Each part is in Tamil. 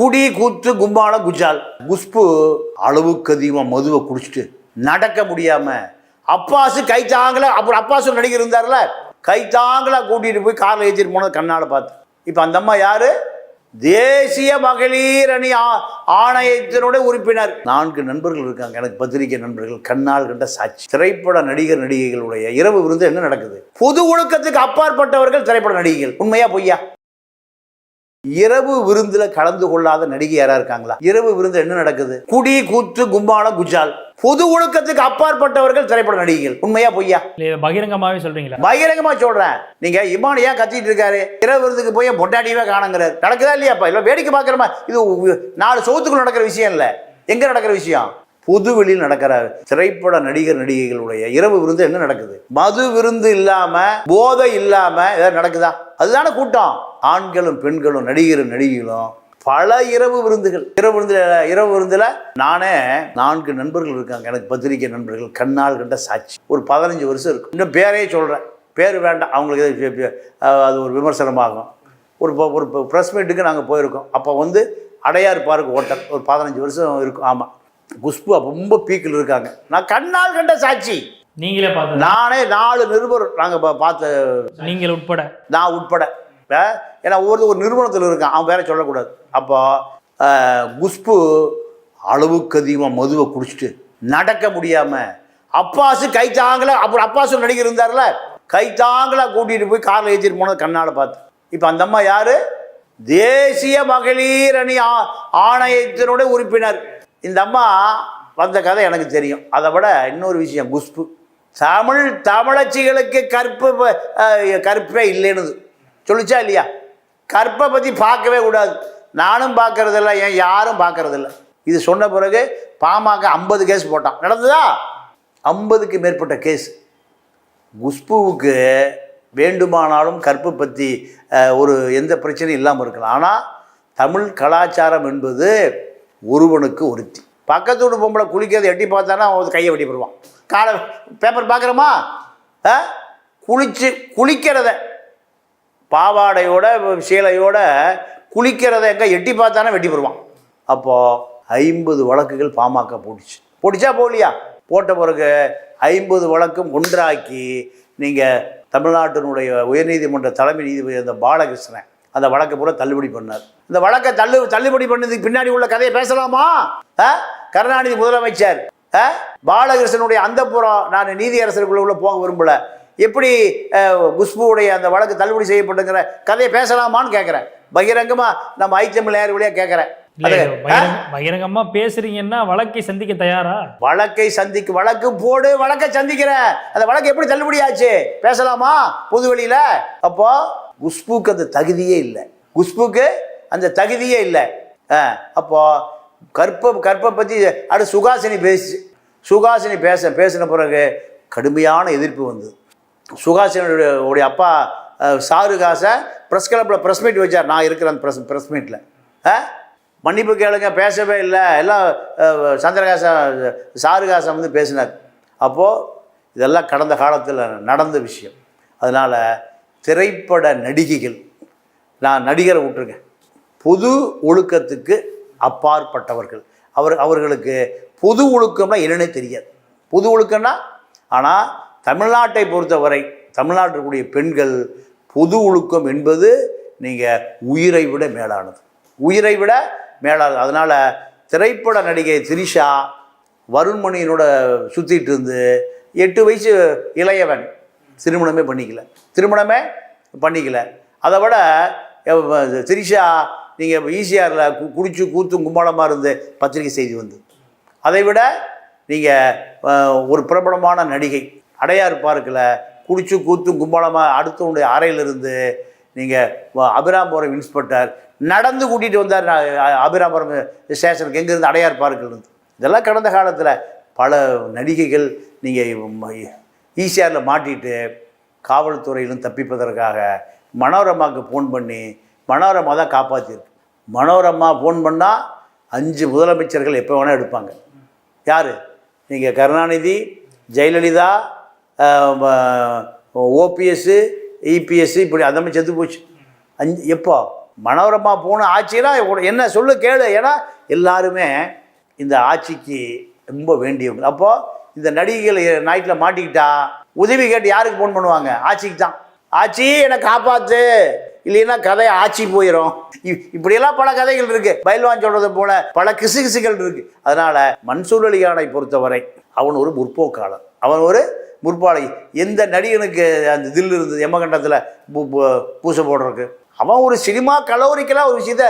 குடி கூத்து கும்பால குஜால். குஷ்பு அளவுக்கு அதிகமாக மதுவை குடிச்சிட்டு நடக்க முடியாம அப்பாசு கை தாங்கல அப்புறம் அப்பாசு நடிகர் இருந்தார்ல கை தாங்கல கூட்டிட்டு போய் காரில் ஏற்றிட்டு போனது கண்ணால் பார்த்து. இப்போ அந்த அம்மா யாரு? தேசிய மகளிர் அணி ஆ- ஆணையத்தினுடைய உறுப்பினர். நான்கு நண்பர்கள் இருக்காங்க எனக்கு பத்திரிகை நண்பர்கள் கண்ணால் கண்ட சாட்சி. திரைப்பட நடிகர் நடிகைகளுடைய இரவு விருந்து என்ன நடக்குது? பொது ஒழுக்கத்துக்கு அப்பாற்பட்டவர்கள் திரைப்பட நடிகைகள். உண்மையா பொய்யா? இரவு விருந்துல கலந்து கொள்ளாத நடிகை யாரா இருக்காங்களா? இரவு விருந்து என்ன நடக்குது? குடி கூத்து கும்பால குஜால். பொது ஒழுக்கத்துக்கு அப்பாற்பட்டவர்கள் திரைப்பட நடிகைகள். உண்மையா பொய்யா? பகிரங்கமாவே சொல்றீங்களா? பகிரங்கமா சொல்றேன். நீங்க இமான் ஏன் கத்திட்டு இருக்காரு? இரவு விருந்துக்கு போய் பொண்டாட்டியவே காணுங்கிறாரு? நடக்குதா இல்லையாப்பா இல்ல வேடிக்கை பார்க்குறமா இது நாலு சவுத்துக்குள்ள நடக்கிற விஷயம் இல்ல. எங்க நடக்கிற விஷயம்? பொது வெளியில் நடக்கிற திரைப்பட நடிகர் நடிகைகளுடைய இரவு விருந்து என்ன நடக்குது? மது விருந்து இல்லாம போதை இல்லாம ஏதாவது நடக்குதா? அதுதானே கூட்டம். ஆண்களும் பெண்களும் நடிகரும் நடிகைகளும் பல இரவு விருந்துகள். இரவு விருந்துல இரவு விருந்துல நானே நான்கு நண்பர்கள் இருக்காங்க. எனக்கு பத்திரிகை நண்பர்கள் கண்ணால் கண்ட சாட்சி. ஒரு பதினஞ்சு வருஷம் இருக்கும். இன்னும் பேரே சொல்றேன். பேர் வேண்டாம். அவங்களுக்கு அது ஒரு விமர்சனமாகும். ஒரு ஒரு ப்ரெஸ் மீட்டுக்கு நாங்கள் போயிருக்கோம். அப்போ வந்து அடையார் பார்க் ஹோட்டல் ஒரு பதினஞ்சு வருஷம் இருக்கும். ஆமாம் குஷ்பு ரொம்ப பீக்கில் இருக்காங்க. நான் கண்ணால் கண்ட சாட்சி. நீங்களே பார்த்து நானே நாலு நிருபர் நாங்கள் பார்த்த நீங்கள் உட்பட. நான் உட்பட. இப்போ ஏன்னா ஒவ்வொரு ஒரு நிறுவனத்தில் இருக்கான். அவன் வேற சொல்லக்கூடாது. அப்போ குஷ்பு அளவுக்கு அதிகமாக மதுவை குடிச்சிட்டு நடக்க முடியாமல் அப்பாசு கை தாங்கல அப்புறம் அப்பாசு நடிகர் இருந்தார்ல கை தாங்கல கூட்டிகிட்டு போய் காரில் ஏற்றிட்டு போனது கண்ணால் பார்த்து. இப்போ அந்த அம்மா யார்? தேசிய மகளிர் அணி ஆ- ஆணையத்தினுடைய உறுப்பினர். இந்த அம்மா வந்த கதை எனக்கு தெரியும். அதை விட இன்னொரு விஷயம் குஷ்பு. தமிழ் தமிழச்சிகளுக்கு கற்பு கற்பே இல்லைன்னு சொல்லிச்சா இல்லையா? கற்பை பற்றி பார்க்கவே கூடாது. நானும் பார்க்கறதில்ல ஏன் யாரும் பார்க்கறதில்ல. இது சொன்ன பிறகு பாமக ஐம்பது கேஸ் போட்டான். நடந்ததா? ஐம்பதுக்கு மேற்பட்ட கேஸ் குஷ்புவுக்கு வேண்டுமானாலும் கற்பு பற்றி ஒரு எந்த பிரச்சனையும் இல்லாமல் இருக்கலாம். ஆனால் தமிழ் கலாச்சாரம் என்பது ஒருவனுக்கு ஒருத்தி. பக்கத்து வீட்டு பொம்பளை குளிக்கிறது எட்டி பார்த்தானா அவன் கையை வெட்டி போடுவான். காலை பேப்பர் பார்க்குறோமா? குளிச்சு குளிக்கிறத பாவாடையோட சீலையோட குளிக்கிறத எங்கே எட்டி பார்த்தானே வெட்டி போடுவான். அப்போது ஐம்பது வழக்குகள் பாமக போட்டுச்சு. போட்டுச்சா போலியா போட்ட பிறகு ஐம்பது வழக்கும் ஒன்றாக்கி நீங்கள் தமிழ்நாட்டினுடைய உயர்நீதிமன்ற தலைமை நீதிபதி அந்த பாலகிருஷ்ணன் அந்த வழக்கை பூரா தள்ளுபடி பண்ணார். இந்த வழக்கை தள்ளு தள்ளுபடி பண்ணதுக்கு பின்னாடி உள்ள கதையை பேசலாமா? ஆ? கருணாநிதி முதலமைச்சர் ஆ? பாலகிருஷ்ணனுடைய அந்த புறம் நான் நீதியரசருக்குள்ள உள்ள போக விரும்பல. எப்படி குஷ்புவுடைய அந்த வழக்கு தள்ளுபடி செய்யப்பட்டுங்கிற கதையை பேசலாமான்னு கேட்குறேன். பகிரங்கமா நம்ம ஐத்தமிழ் நேர் வழியாக கேட்குறேன். பகிரங்கமா பேசுறீங்கன்னா வழக்கை சந்திக்க தயாரா? வழக்கை சந்திக்கு வழக்கு போடு வழக்கை சந்திக்கிறேன் அந்த வழக்கு எப்படி தள்ளுபடி ஆச்சு பேசலாமா? பொது வெளியில? அப்போ குஷ்புக்கு அந்த தகுதியே இல்லை. குஷ்புக்கு அந்த தகுதியே இல்லை. அப்போ கற்ப கற்பை பற்றி அடுத்து சுகாசினி பேசி சுகாசினி பேச பேசின பிறகு கடுமையான எதிர்ப்பு வந்தது. சுகாசினுடைய உடைய அப்பா அஹ், சாருகாசை ப்ரெஸ் கிளப்பில் ப்ரெஸ் மீட் வச்சார். நான் இருக்கிறேன் அந்த ப்ரெஸ் ப்ரெஸ் மீட்டில் மன்னிப்பு கேளுங்க பேசவே இல்லை. எல்லாம் அஹ், சந்திரகாசன் சாருகாசன் வந்து பேசினார். அப்போது இதெல்லாம் கடந்த காலத்தில் நடந்த விஷயம். அதனால் திரைப்பட நடிகைகள் நான் நடிகரை விட்டுருக்கேன். பொது ஒழுக்கத்துக்கு அப்பாற்பட்டவர்கள். அவர் அவர்களுக்கு பொது ஒழுக்கம்னா என்னென்னே தெரியாது. பொது ஒழுக்கம்னா ஆனால் தமிழ்நாட்டை பொறுத்தவரை தமிழ்நாட்டிற்குரிய பெண்கள் பொது ஒழுக்கம் என்பது நீங்கள் உயிரை விட மேலானது. உயிரை விட மேலானது. அதனால் திரைப்பட நடிகை திரிஷா வருண்மணியனோட சுற்றிட்டு இருந்து எட்டு வயசு இளையவன் திருமணமே பண்ணிக்கல. திருமணமே பண்ணிக்கல. அதை விட திரிஷா நீங்கள் ஈசிஆரில் கு குடிச்சு கூத்தும் கும்பாலமாக இருந்து பத்திரிகை செய்தி வந்து அதை விட நீங்கள் ஒரு பிரபலமான நடிகை அடையார் பார்க்கில் குடிச்சு கூத்தும் கும்பலமாக அடுத்தவனுடைய அறையிலிருந்து நீங்கள் அபிராம்புரம் இன்ஸ்பெக்டர் நடந்து கூட்டிகிட்டு வந்தார் நான் ஸ்டேஷனுக்கு. எங்கேருந்து? அடையார் பார்க்கிலிருந்து. இதெல்லாம் கடந்த காலத்தில் பல நடிகைகள் நீங்கள் ஈசிஆரில் மாட்டிட்டு காவல்துறையிலும் தப்பிப்பதற்காக மனோரமாவுக்கு ஃபோன் பண்ணி மனோரமா தான் காப்பாற்றிருக்கு மனோரமா ஃபோன் பண்ணால் அஞ்சு முதலமைச்சர்கள் எப்போ வேணால் எடுப்பாங்க. யார்? நீங்கள் கருணாநிதி ஜெயலலிதா ஓபிஎஸ்ஸு இபிஎஸ் இப்படி அந்த மாதிரி செத்து போச்சு. அஞ்சு எப்போ மனோரமா போன ஆட்சினா என்ன சொல்லு கேளு. ஏன்னா எல்லாருமே இந்த ஆட்சிக்கு ரொம்ப வேண்டியவங்க. அப்போது இந்த நடிகைகள் நைட்டில் மாட்டிக்கிட்டா உதவி கேட்டு யாருக்கு ஃபோன் பண்ணுவாங்க? ஆட்சிக்கு தான். ஆட்சி என்னை காப்பாற்று இல்லைன்னா கதை ஆட்சி போயிடும் இ- இப்படியெல்லாம் பல கதைகள் இருக்கு. பயில்வான் சொல்றது போல பல கிசுகிசுகள் இருக்கு. அதனால மன்சூர் அலிகானை பொறுத்தவரை அவன் ஒரு முற்போக்காளன் அவன் ஒரு முற்பாளி எந்த நடிகனுக்கு அந்த தில் இருந்தது? எம்மகண்டத்தில் பூ பூ- பூசை போடுறதுக்கு அவன் ஒரு சினிமா கலோரிக்கெல்லாம் ஒரு விஷயத்த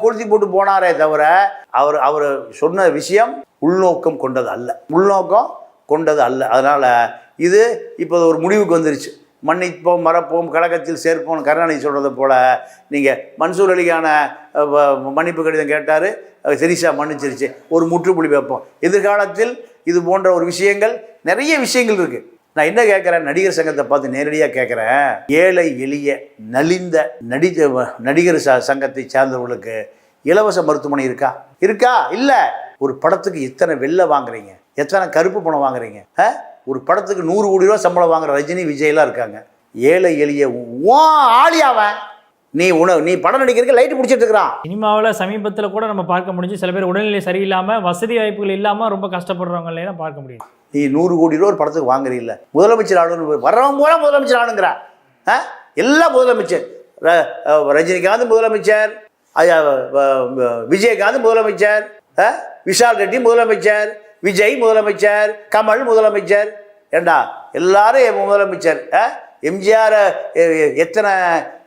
கொளுத்தி போட்டு போனாரே தவிர அவர் அவர் சொன்ன விஷயம் உள்நோக்கம் கொண்டது அல்ல. உள்நோக்கம் கொண்டது அல்ல. அதனால் இது இப்போ ஒரு முடிவுக்கு வந்துருச்சு. மன்னிப்போம் மறப்போம் கழகத்தில் சேர்ப்போம் கருணாநிதி சொல்கிறத போல் நீங்கள் மன்சூர் அலிக்கான வ- மன்னிப்பு கடிதம் கேட்டார். தெரிசா மன்னிச்சிருச்சு. ஒரு முற்றுப்புள்ளி வைப்போம். எதிர்காலத்தில் இது போன்ற ஒரு விஷயங்கள் நிறைய விஷயங்கள் இருக்குது நான் என்ன கேட்குறேன்? நடிகர் சங்கத்தை பார்த்து நேரடியாக கேட்குறேன். ஏழை எளிய நலிந்த நடி நடிகர் ச சங்கத்தை சார்ந்தவர்களுக்கு இலவச மருத்துவமனை இருக்கா? இருக்கா? இல்லை. ஒரு படத்துக்கு இத்தனை வெள்ளை வாங்குறீங்க. எத்தனை கருப்பு பணம் வாங்குறீங்க? ஒரு படத்துக்கு நூறு கோடி ரூபா சம்பளம் வாங்குற ரஜினி விஜய்லாம் இருக்காங்க. ஏழை எளிய ஓ ஆளி நீ உணவு நீ படம் நடிக்கிறதுக்கு லைட் பிடிச்சிட்டு இருக்கிறான். சினிமாவில் சமீபத்தில் கூட நம்ம பார்க்க முடிஞ்சு சில பேர் உடல்நிலை சரியில்லாமல் வசதி வாய்ப்புகள் இல்லாமல் ரொம்ப கஷ்டப்படுறவங்க பார்க்க முடியும். நீ நூறு கோடி ரூபா ஒரு படத்துக்கு வாங்குறீல்ல. முதலமைச்சர் ஆளுன்னு வர்றவன் போல முதலமைச்சர் ஆளுங்கிறா. ஆ? எல்லாம் முதலமைச்சர். ரஜினிகாந்த் முதலமைச்சர் விஜயகாந்த் முதலமைச்சர் ஆ? விஷால் ரெட்டி முதலமைச்சர் விஜய் முதலமைச்சர் கமல் முதலமைச்சர். ஏண்டா? எல்லாரும் என் முதலமைச்சர் ஆ? எம்ஜிஆர் எத்தனை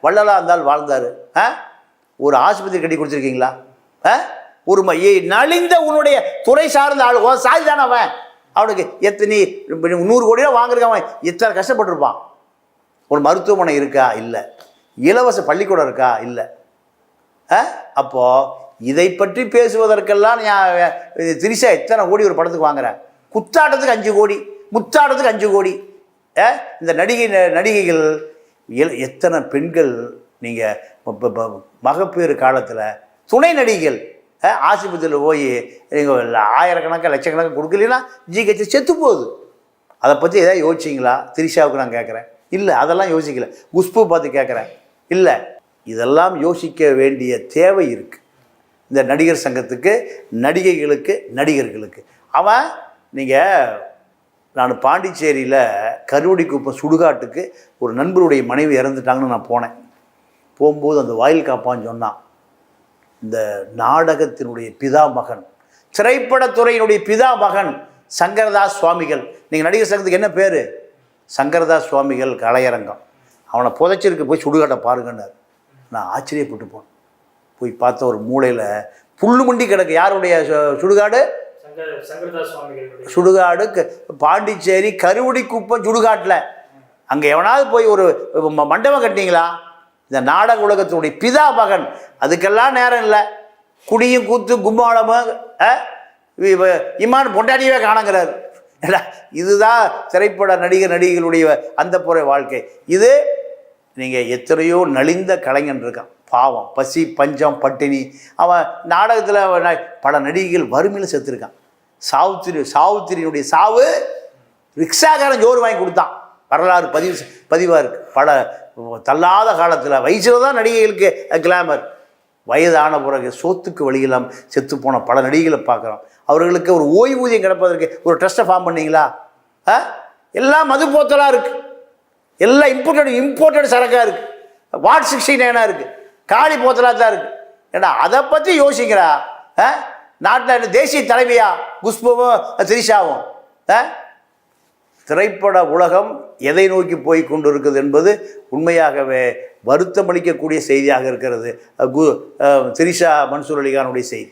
வள்ளலாக இருந்தால் வாழ்ந்தார் ஆ? ஒரு ஆஸ்பத்திரி கட்டி கொடுத்துருக்கீங்களா ஆ? ஒரு நலிந்த உன்னுடைய துறை சார்ந்த ஆள் சாதி தானே அவன்? அவனுக்கு எத்தனை நூறு கோடி ரூபா வாங்குறதுக்கு அவன் எத்தனை கஷ்டப்பட்டிருப்பான்? ஒரு மருத்துவமனை இருக்கா? இல்லை. இலவச பள்ளிக்கூடம் இருக்கா? இல்லை. அப்போது இதை பற்றி பேசுவதற்கெல்லாம் ஞா- திரிசா எத்தனை கோடி ஒரு படத்துக்கு வாங்குறேன் குத்தாட்டத்துக்கு அஞ்சு கோடி முத்தாட்டத்துக்கு அஞ்சு கோடி. ஆ? இந்த நடிகை நடிகைகள் எத்தனை பெண்கள் நீங்கள் மகப்பேறு காலத்தில் துணை நடிகைகள் ஆஸ்பத்திரியில் போய் நீங்கள் ஆயிரக்கணக்காக லட்சக்கணக்காக கொடுக்கலனா ஜிஹெச் செத்து போகுது. அதை பற்றி எதாவது யோசிச்சிங்களா? திரிஷாவுக்கு நான் கேட்குறேன் இல்லை அதெல்லாம் யோசிக்கல. குஷ்பு பார்த்து கேட்குறேன் இல்லை இதெல்லாம் யோசிக்க வேண்டிய தேவை இருக்குது இந்த நடிகர் சங்கத்துக்கு நடிகைகளுக்கு நடிகர்களுக்கு. அவன் நீங்கள் நான் பாண்டிச்சேரியில் கருவடி குப்பம் சுடுகாட்டுக்கு ஒரு நண்பருடைய மனைவி இறந்துட்டாங்கன்னு நான் போனேன். போகும்போது அந்த வாயில் காப்பான்னு சொன்னான். இந்த நாடகத்தினுடைய பிதா மகன் திரைப்படத்துறையினுடைய பிதா மகன் சங்கரதாஸ் சுவாமிகள். நீங்கள் நடிகர் சங்கத்துக்கு என்ன பேர்? சங்கரதாஸ் சுவாமிகள் கலையரங்கம். அவனை புதைச்சிருக்கு போய் சுடுகாட்டை பாருங்கன்னார். நான் ஆச்சரியப்பட்டு போனேன். போய் பார்த்த ஒரு மூலையில் புல்லு முண்டி கிடக்கு. யாருடைய சுடுகாடு? சுடுகாடு க- பாண்டிச்சேரி கருவடி குப்பம் சுடுகாட்டில். அங்கே எவனாவது போய் ஒரு மண்டபம் கட்டினீங்களா? இந்த நாடக உலகத்தினுடைய பிதா மகன். அதுக்கெல்லாம் நேரம் இல்லை. குடியும் கூத்து கும்மாளமும் அஹ், இ- இவ- இமான் பொண்டாட்டியவே காணங்கிறார். இதுதான் திரைப்பட நடிகர் நடிகைகளுடைய அந்த புற வாழ்க்கை. இது நீங்கள் எத்தனையோ நலிந்த கலைஞன் இருக்கான். பாவம் பசி பஞ்சம் பட்டினி. அவன் நாடகத்தில் பல நடிகைகள் வறுமையில் செத்துருக்கான். சாவுத்திரி சாவுத்திரியினுடைய சாவு ரிக்ஷாக்காரன் ஜோறு வாங்கி கொடுத்தான். வரலாறு பதிவு பதிவாக இருக்குது பல தள்ளாத காலத்தில் வயசில் தான் நடிகைகளுக்கு கிளாமர் வயதான பிறகு சோத்துக்கு வழியெல்லாம் செத்து போன பல நடிகைகளை பார்க்குறோம். அவர்களுக்கு ஒரு ஓய்வூதியம் கிடப்பதற்கு ஒரு ட்ரஸ்ட்டை ஃபார்ம் பண்ணீங்களா? ஆ? எல்லாம் மது போத்தலாக இருக்குது எல்லாம் இம்போர்ட்டட் இம்போர்ட்டட் சரக்காக இருக்குது வாட் சிக்ஸ்டி நைனாக இருக்குது காளி போத்தலாக தான் இருக்குது ஏன்னா அதை பற்றி யோசிக்கிறா? ஆ? நாட்டில் தேசிய தலைவியா குஷ்புவும் திரிஷாவும்? ஆ? திரைப்பட உலகம் எதை நோக்கி போய் கொண்டிருக்குது என்பது உண்மையாகவே வருத்தமளிக்கக்கூடிய செய்தியாக இருக்கிறது. கு திரிஷா மன்சூர் அலிகானுடைய செய்தி.